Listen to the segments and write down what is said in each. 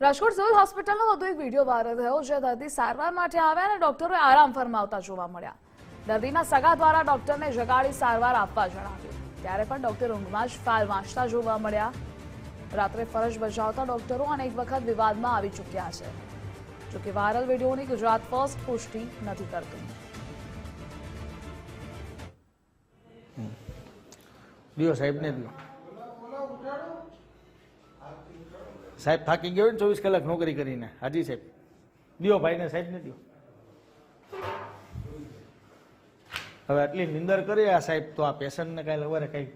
Rajkot civil હોસ્પિટલનો વધુ એક વીડિયો વાયરલ થયો જે દર્દી સારવાર માટે આવ્યા અને ડોક્ટરોએ આરામ ફરમાવતા જોવા મળ્યા. દર્દીના સગા દ્વારા ડોક્ટરને જગાડી સારવાર આપવા જણાવ્યું. ત્યારે પણ ડોક્ટર ઊંઘમાં જ ફાઇલ વાંચતા જોવા મળ્યા. રાત્રે ફરજ બજાવતા ડોક્ટરો અનેક વખત વિવાદમાં આવી ચૂક્યા છે. જોકે વાયરલ વિડીયોની ગુજરાત ફર્સ્ટ પુષ્ટિ નથી કરતું. દિયો સાહેબને દિયો સાહેબ થાકી ગયો ને ચોવીસ કલાક નોકરી કરીને. હાજી સાહેબ. દિયો ભાઈને સાહેબને દિયો. હવે આટલી નિંદર કરી આ સાહેબ તો આ પેશન્ટને કાંઈ લવારે કઈ.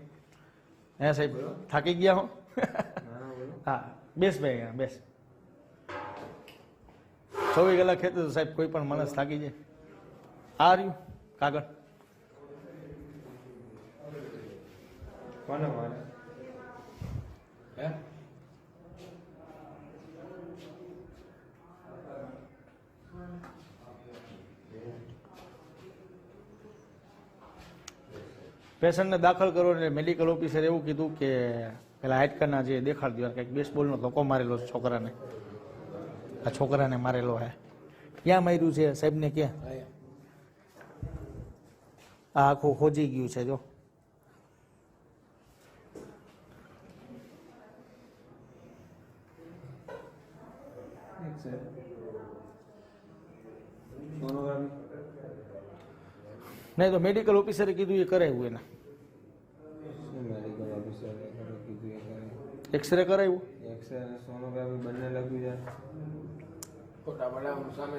હે સાહેબ થાકી ગયા હો? હા બેસ ભાઈ અહીંયા બેસ. ચોવીસ કલાક ખેતર તો સાહેબ કોઈ પણ માણસ થાકી જાય. આ રહ્યું કાગળ. કોને મારે હે? પેશન્ટને દાખલ કરો એટલે મેડિકલ ઓફિસર એવું કીધું કે પેલા હાઇટકરના જે દેખાડ દો કંઈક બેસબોલનો ધક્કો મારેલો છોકરાને. આ છોકરાને મારેલો હે. ક્યાં માર્યું છે સાહેબને ક્યાં આ આખું ખોજી ગયું છે, જો. છે નહીં તો મેડિકલ ઓફિસરે કીધું એ કરાવ્યું એને શું મેડિકલ ઓફિસરે ખરું કીધું એ કરે એક્સરે કરાવ્યું એક્સરે અને સોનોગ્રાફી બંને લખ્યું છે ખોટા બનાવ સામે